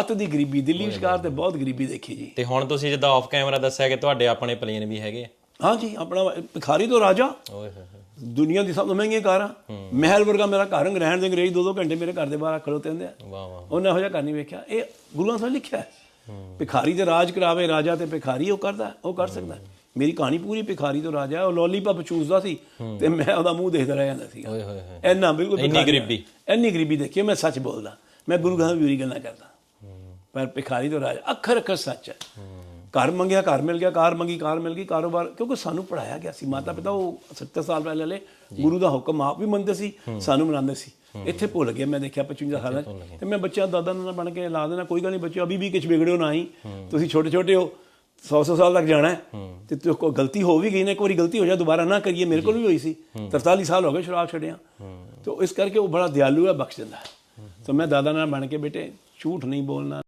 ਅਤ ਦੀ ਗਰੀਬੀ ਦਿੱਲੀ ਸ਼ਿਕਾਰ ਤੇ ਬਹੁਤ ਗਰੀਬੀ ਦੇਖੀ ਜੀ। ਤੇ ਹੁਣ ਤੁਸੀਂ ਜਿੱਦਾਂ ਆਫ ਕੈਮਰਾ ਦੱਸਿਆ ਕਿ ਤੁਹਾਡੇ ਆਪਣੇ ਪਲੇਨ ਵੀ ਹੈਗੇ ਆ। ਹਾਂ ਜੀ ਆਪਣਾ ਭਿਖਾਰੀ ਤੋਂ ਰਾਜਾ। ਓਏ ਹੋਏ ਹੋਏ। ਦੁਨੀਆ ਦੀ ਸਭ ਤੋਂ ਮਹਿੰਗੀ ਕਾਰਾਂ। ਮਹਿਲ ਵਰਗਾ ਮੇਰਾ ਘਰ ਰਹਿਣ ਦੇ ਅੰਗਰੇਜ਼ ਦੋ ਦੋ ਘੰਟੇ ਮੇਰੇ ਘਰ ਦੇ ਬਾਹਰ ਖੜੋਤੇ ਹੁੰਦੇ ਆ। ਵਾਹ ਵਾਹ ਉਹਨੇ ਇਹੋ ਜਿਹਾ ਘਰ ਨਹੀਂ ਵੇਖਿਆ। ਇਹ ਗੁਰੂਆਂ ਸਾਹਿਬ ਲਿਖਿਆ ਹੈ। ਭਿਖਾਰੀ ਤੇ ਰਾਜ ਕਰਾਵੇ ਰਾਜਾ ਤੇ ਭਿਖਾਰੀ ਉਹ ਕਰਦਾ ਉਹ ਕਰ ਸਕਦਾ। ਮੇਰੀ ਕਹਾਣੀ ਪੂਰੀ ਭਿਖਾਰੀ ਤੋਂ ਰਾਜਾ। ਉਹ ਲੋਲੀਪੌਪ ਚੂਸਦਾ ਸੀ ਤੇ ਮੈਂ ਉਹਦਾ ਮੂੰਹ ਦੇਖਦਾ ਰਹਿ ਜਾਂਦਾ ਸੀ ਓਏ ਹੋਏ ਹੋਏ। ਇੰਨਾ ਬਿਲਕੁਲ ਇੰਨੀ ਭਿਖਾਰੀ ਗਰੀਬੀ। ਇੰਨੀ ਗਰੀਬੀ ਦੇਖੀ। ਮੈਂ ਸੱਚ ਬੋਲਦਾ। ਮੈਂ ਗੁਰੂ ਗ੍ਰੰਥ ਵੀ ਗੱਲਾਂ ਕਰਦਾ। ਪਰ ਭਿਖਾਰੀ ਤੋਂ ਰਾਜਾ ਅੱਖਰ ਅੱਖਰ ਸੱਚ ਹੈ। ਘਰ ਮੰਗਿਆ ਘਰ ਮਿਲ ਗਿਆ ਕਾਰ ਮੰਗੀ ਕਾਰ ਮਿਲ ਗਈ ਕਾਰੋਬਾਰ ਕਿਉਂਕਿ ਸਾਨੂੰ ਪੜਾਇਆ ਗਿਆ ਸੀ। ਮਾਤਾ ਪਿਤਾ ਉਹ 70 ਸਾਲ ਪਹਿਲੇ ਲੈ ਗੁਰੂ ਦਾ ਹੁਕਮ ਆਪ ਵੀ ਮੰਨਦੇ ਸੀ ਸਾਨੂੰ ਮਨਾਉਂਦੇ ਸੀ। ਇੱਥੇ ਭੁੱਲ ਗਿਆ ਮੈਂ ਦੇਖਿਆ 55 ਸਾਲਾਂ। ਤੇ ਮੈਂ ਬੱਚਾ ਦਾਦਾ ਨਾਲ ਬਣ ਕੇ ਲਾ ਦੇਣਾ ਕੋਈ ਗੱਲ ਨਹੀਂ ਬੱਚੇ ਅਭੀ ਵੀ ਕੁਝ ਵਿਗੜਿਓ ਨਾ ਹੀ। ਤੁਸੀਂ ਛੋਟੇ ਛੋਟੇ ਹੋ 100 100 ਸਾਲ ਤੱਕ ਜਾਣਾ ਹੈ। ਤੇ ਤੇ ਕੋਈ ਗਲਤੀ ਹੋ ਵੀ ਗਈ ਨਾ ਇੱਕ ਵਾਰੀ ਗਲਤੀ ਹੋ ਜਾ ਦੁਬਾਰਾ ਨਾ ਕਰੀਏ ਮੇਰੇ ਕੋਲ ਵੀ ਹੋਈ ਸੀ। 43 ਸਾਲ ਹੋ ਗਏ ਸ਼ਰਾਬ ਛੱਡਿਆ। ਤੇ ਇਸ ਕਰਕੇ ਉਹ ਬੜਾ ਦਿਆਲੂ ਹੈ ਬਖਸ਼ ਦਿੰਦਾ ਤਾਂ ਮੈਂ ਦਾਦਾ ਨਾਲ ਬਣ ਕੇ ਬੇਟੇ ਝੂਠ ਨਹੀਂ ਬੋਲਣਾ।